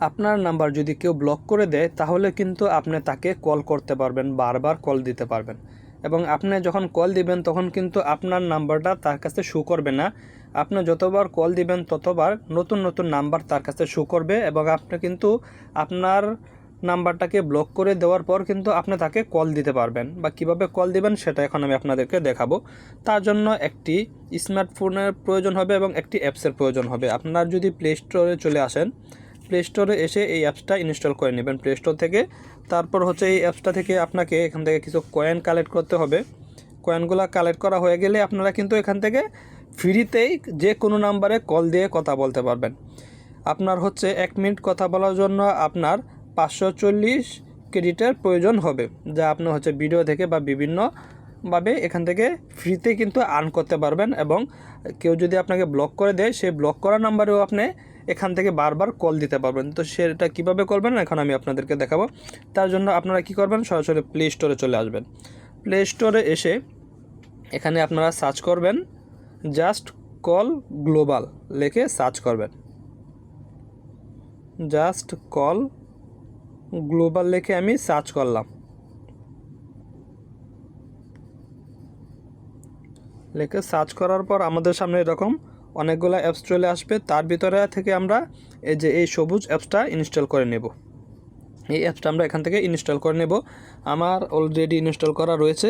আপনার নাম্বার যদি কেউ ব্লক করে দেয়, তাহলে কিন্তু আপনি তাকে কল করতে পারবেন, বারবার কল দিতে পারবেন। এবং আপনি যখন কল দিবেন, তখন কিন্তু আপনার নাম্বারটা তার কাছে শো করবে না। আপনি যতবার কল দিবেন, ততবার নতুন নতুন নাম্বার তার কাছে শো করবে এবং আপনি কিন্তু আপনার নাম্বারটাকে ব্লক করে দেওয়ার পর কিন্তু আপনি তাকে কল দিতে পারবেন। বা কীভাবে কল দিবেন, সেটা এখন আমি আপনাদেরকে দেখাবো। তার জন্য একটি স্মার্টফোনের প্রয়োজন হবে এবং একটি অ্যাপসের প্রয়োজন হবে। আপনার যদি প্লে স্টোরে চলে আসেন প্লে স্টোরে এসে এই অ্যাপসটা ইনস্টল করে নেবেন। প্লে স্টোর থেকে তারপর হচ্ছে এই অ্যাপসটা থেকে আপনাকে এখান থেকে কিছু কয়েন কালেক্ট করতে হবে। কয়েনগুলো কালেক্ট করা হয়ে গেলে আপনারা কিন্তু এখান থেকে ফ্রিতেই যে কোনো নাম্বারে কল দিয়ে কথা বলতে পারবেন। আপনার হচ্ছে এক মিনিট কথা বলার জন্য আপনার পাঁচশো চল্লিশ ক্রেডিটের প্রয়োজন হবে, যা আপনি হচ্ছে ভিডিও থেকে বা বিভিন্নভাবে এখান থেকে ফ্রিতে কিন্তু আর্ন করতে পারবেন এবং কেউ যদি আপনাকে ব্লক করে দেয়, সেই ব্লক করা নাম্বারেও আপনি এখান থেকে বারবার কল দিতে পারবেন। তো সেটা কীভাবে করবেন? এখন আমি আপনাদেরকে দেখাবো। তার জন্য আপনারা কি করবেন? সরাসরি প্লে স্টোরে চলে আসবেন। প্লে স্টোরে এসে এখানে আপনারা সার্চ করবেন জাস্ট কল গ্লোবাল লিখে সার্চ করবেন। জাস্ট কল গ্লোবাল লেখে আমি সার্চ করলাম। লিখে সার্চ করার পর আমাদের সামনে এরকম অনেকগুলো অ্যাপস চলে আসবে। তার ভিতরে থেকে আমরা এই যে এই সবুজ অ্যাপসটা ইনস্টল করে নেব। এই অ্যাপসটা আমরা এখান থেকে ইনস্টল করে নেব। আমার অলরেডি ইনস্টল করা রয়েছে,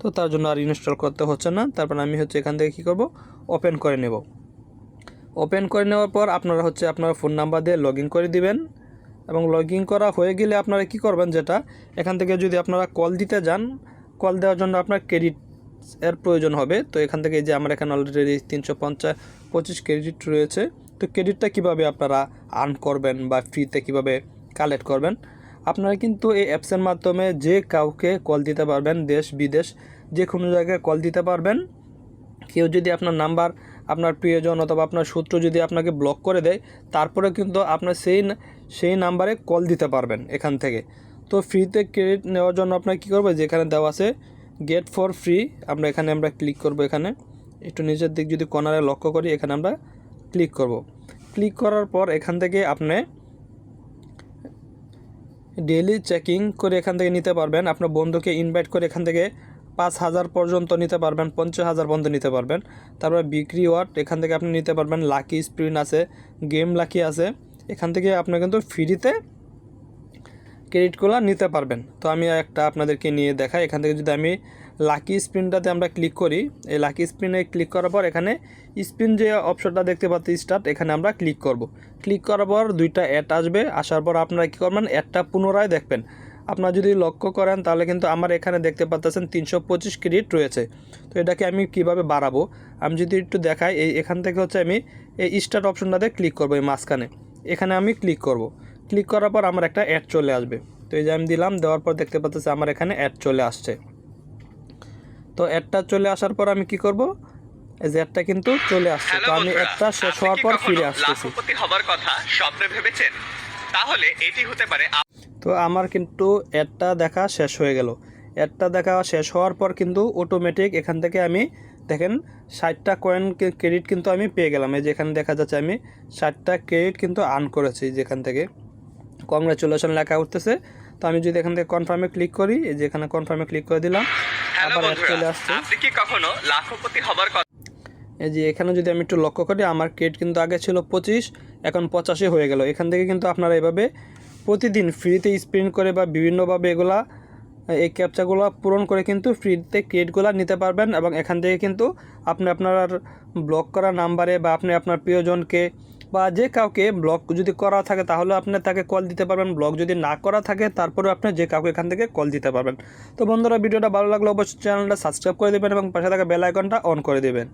তো তার জন্য আর ইনস্টল করতে হচ্ছে না। তারপর আমি হচ্ছে এখান থেকে কী করব? ওপেন করে নেব। ওপেন করে নেওয়ার পর আপনারা হচ্ছে আপনার ফোন নাম্বার দিয়ে লগ করে দিবেন। এবং লগ করা হয়ে গেলে আপনারা কি করবেন যেটা? এখান থেকে যদি আপনারা কল দিতে যান কল দেওয়ার জন্য আপনার ক্রেডিট এর প্রয়োজন হবে। তো এখান থেকে যে আমার এখানে অলরেডি তিনশো পঞ্চাশ, পঁচিশ ক্রেডিট রয়েছে। তো ক্রেডিটটা কীভাবে আপনারা আর্ন করবেন বা ফ্রিতে কীভাবে কালেক্ট করবেন? আপনারা কিন্তু এই অ্যাপসের মাধ্যমে যে কাউকে কল দিতে পারবেন, দেশ, বিদেশ, যে কোনো জায়গায় কল দিতে পারবেন। কেউ যদি আপনার নাম্বার আপনার প্রিয়জন অথবা আপনার সূত্র যদি আপনাকে ব্লক করে দেয় তারপরে কিন্তু আপনার সেই সেই নাম্বারে কল দিতে পারবেন এখান থেকে। তো ফ্রিতে ক্রেডিট নেওয়ার জন্য আপনার কী করবে? যেখানে দেওয়া আছে গেট ফর ফ্রি আমরা এখানে আমরা ক্লিক করব এখানে। একটু নিচের দিক যদি কর্নারে লক্ষ্য করি, এখানে আমরা ক্লিক করব। ক্লিক করার পর এখান থেকে আপনি ডেলি চেকিং করে এখান থেকে নিতে পারবেন। আপনার বন্ধুকে ইনভাইট করে এখান থেকে পাঁচ হাজার পর্যন্ত নিতে পারবেন, পঞ্চাশ হাজার পর্যন্ত নিতে পারবেন। তারপরে বিক্রি ওয়াট এখান থেকে আপনি নিতে পারবেন। লাকি স্প্রিন আছে গেম লাকি আছে। এখান থেকে আপনি কিন্তু ফ্রিতে ক্রেডিটগুলো নিতে পারবেন। তো আমি একটা আপনাদেরকে নিয়ে দেখাই। এখান থেকে যদি আমি লাকি স্পিনটাতে আমরা ক্লিক করি, এই লাকি স্পিনে ক্লিক করার পর এখানে স্পিন যে অপশনটা দেখতে পাচ্ছি স্টার্ট এখানে আমরা ক্লিক করব। ক্লিক করার পর দুইটা অ্যাড আসবে। আসার পর আপনারা কী করবেন? অ্যাডটা পুনরায় দেখবেন। আপনারা যদি লক্ষ্য করেন, তাহলে কিন্তু আমার এখানে দেখতে পাচ্ছেন তিনশো পঁচিশ ক্রেডিট রয়েছে। তো এটাকে আমি কীভাবে বাড়াবো? আমি যদি একটু দেখাই, এই এখান থেকে হচ্ছে আমি এই স্টার্ট অপশনটাতে ক্লিক করব, এই মাঝখানে। এখানে আমি ক্লিক করব। ক্লিক করার পর আমার একটা অ্যাড চলে আসবে। তো এই যে আমি দিলাম দেওয়ার পর দেখতে পাচ্ছি আমার এখানে অ্যাড চলে আসছে। তো অ্যাডটা চলে আসার পর আমি কি করব? এই যে অ্যাডটা কিন্তু চলে আসছে। তো আমি অ্যাডটা শেষ হওয়ার পর ফিরে আসতেছি। হবার কথা স্বপ্নে ভেবেছেন? তাহলে এটি হতে পারে তো আমার কিন্তু অ্যাডটা দেখা শেষ হয়ে গেল। অ্যাডটা দেখা শেষ হওয়ার পর কিন্তু অটোমেটিক এখান থেকে আমি দেখেন ষাটটা কয়েন ক্রেডিট কিন্তু আমি পেয়ে গেলাম। এই যেখানে দেখা যাচ্ছে আমি ষাটটা ক্রেডিট কিন্তু আর্ন করেছি যেখান থেকে। কংগ্রাচুলেশন লেখা উঠতেছে। তো আমি যদি এখান থেকে কনফার্মে ক্লিক করি এই যে এখানে কনফার্মে ক্লিক করে দিলাম আবার চলে আসছে। আপনি কি কখনো লাখপতি হবার কথা এই যে এখানে যদি আমি একটু লক্ষ্য করি আমার ক্রেডিট কিন্তু আগে ছিল পঁচিশ এখন পঁচাশি হয়ে গেল। এখান থেকে কিন্তু আপনারা এভাবে প্রতিদিন ফ্রিতে স্প্রিন্ট করে বা বিভিন্নভাবে এগুলা এই ক্যাপচাগুলো পূরণ করে কিন্তু ফ্রিতে ক্রেডিটগুলো নিতে পারবেন এবং এখান থেকে কিন্তু আপনি আপনার ব্লক করা নাম্বারে বা আপনি আপনার প্রিয়জনকে বা যে কাউকে ব্লক যদি করা থাকে, তাহলে আপনি তাকে কল দিতে পারবেন। ব্লক যদি না করা থাকে, তারপরেও আপনি যে কাউকে এখান থেকে কল দিতে পারবেন। তো বন্ধুরা, ভিডিওটা ভালো লাগলে অবশ্যই চ্যানেলটা সাবস্ক্রাইব করে দেবেন এবং পাশে থাকা বেল আইকনটা অন করে দেবেন।